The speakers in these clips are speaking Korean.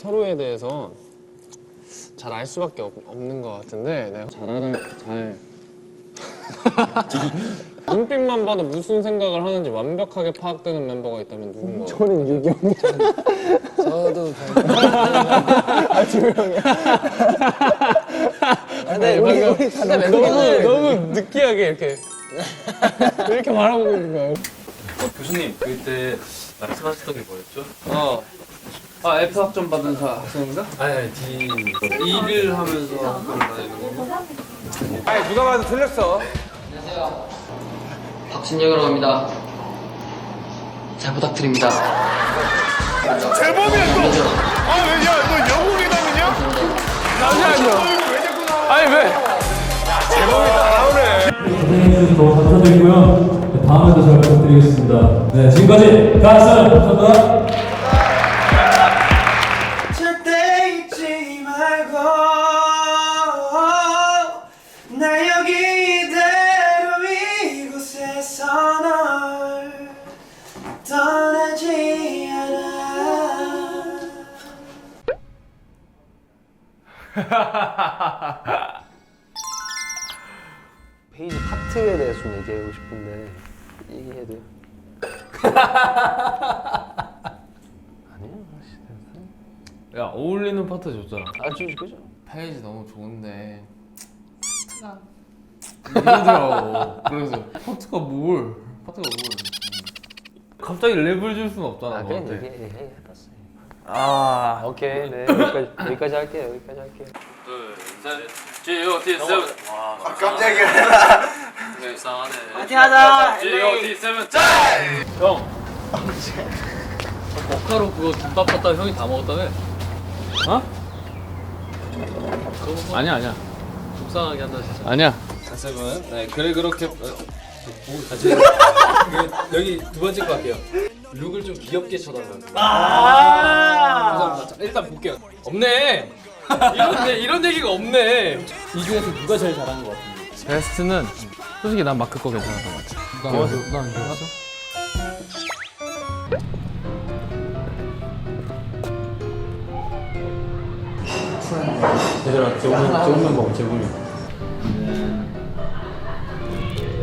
서로 서로에 대해서 잘 알 수밖에 없, 없는 것 같은데 내가 잘 알아 잘 눈빛만 봐도 무슨 생각을 하는지 완벽하게 파악되는 멤버가 있다면 누군가 저는 유경. 저도 네, 우리 우리 다 너무 너무 느끼하게 이렇게 이렇게 바라보고 있는 거예요. 교수님 그때 말씀하셨던 게 뭐였죠? 어. 아 F 학점 받은 사 학생인가? 아니 아니 D 일을 하면서 다니는 거 아니 누가 봐도 틀렸어. 박진영이라고 합니다. 잘 부탁드립니다. 대범이야 또. 아 야, 너 영웅이다면요? 잠시만요. 왜 자꾸 나와? 아니 왜? 다 나오네. 너무 감사드리고요. 다음에도 잘 부탁드리겠습니다. 네, 지금까지 가스 감사합니다. 떠나지 않아 페이지 파트에 대해서 좀 얘기하고 싶은데 얘기해야 돼요? 아니요. 야 어울리는 파트 줬잖아 아주 그죠? 페이지 너무 좋은데 파트가 이러더라고. 그래서 파트가 뭘? 파트가 뭘? 갑자기 랩을 줄 수는 없잖아 아 그냥 너한테 얘기 해봤어요. 아 오케이 네 여기까지 여기까지 할게요 여기까지 할게요. 둘 셋 G.O.T. 세븐 와 깜짝이야. 이상하네 파이팅 하자 G.O.T. 세븐 짤! 형 버카로 그거 김밥 갖다 형이 다 먹었다며 어? 그거 아니야 아니야 속상하게 한다 진짜 아니야. 세븐 네 그래 그렇게 어, 오, 다시 여기 두 번째 거 할게요. 룩을 좀 귀엽게 쳐달라고. 아! 감사합니다. 자, 일단 볼게요. 없네. 이런, 얘- 이런 얘기가 없네. 이 중에서 누가 제일 잘하는 것 같은데? 베스트는 솔직히 난 마크 거 괜찮았던 것 같아. 난 좋았어? 얘들아 재훈이 재훈이 먹어 재훈이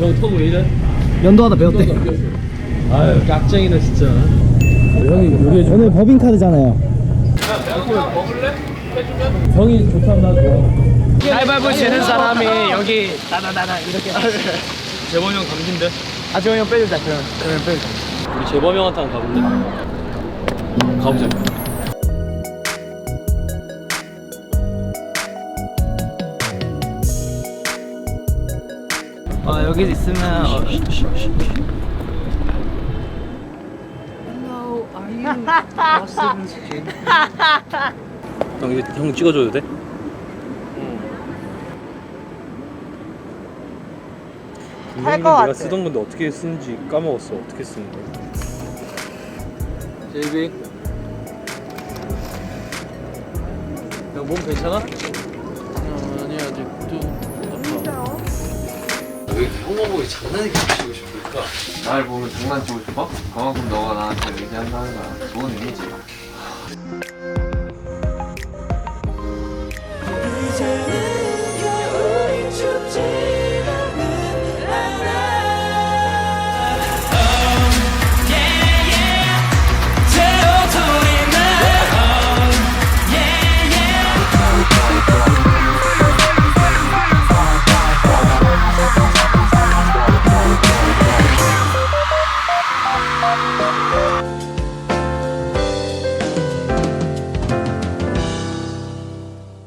형 턱 왜 이래? 연도하다 배웠대. 아유 깍쟁이네 진짜 형이 요리해 줘 오늘 법인카드잖아요. 먹을래? 해주면? 형이 좋다면 나 좋아 가위바위보 지는 사람이 여기 나나나나 이렇게. 재범이 형 감긴데? 아 저형 빼주자 그럼 그럼 빼주자. 우리 재범이 형한테 한번 가볼래? 가보자 아 여기 있으면 어, 형 이거 형 찍어줘도 돼? 같아. 내가 쓰던 건데 어떻게 쓰는지 까먹었어. 어떻게 쓰는 거야? 제이비 형몸 괜찮아? 아니 아직 좀 아파 왜 형만 보고 장난이게 치고 싶을까? 날 보면 장난치고 싶어? 그만큼 너가 나한테 의지한다는 거야. 좋은 의미지.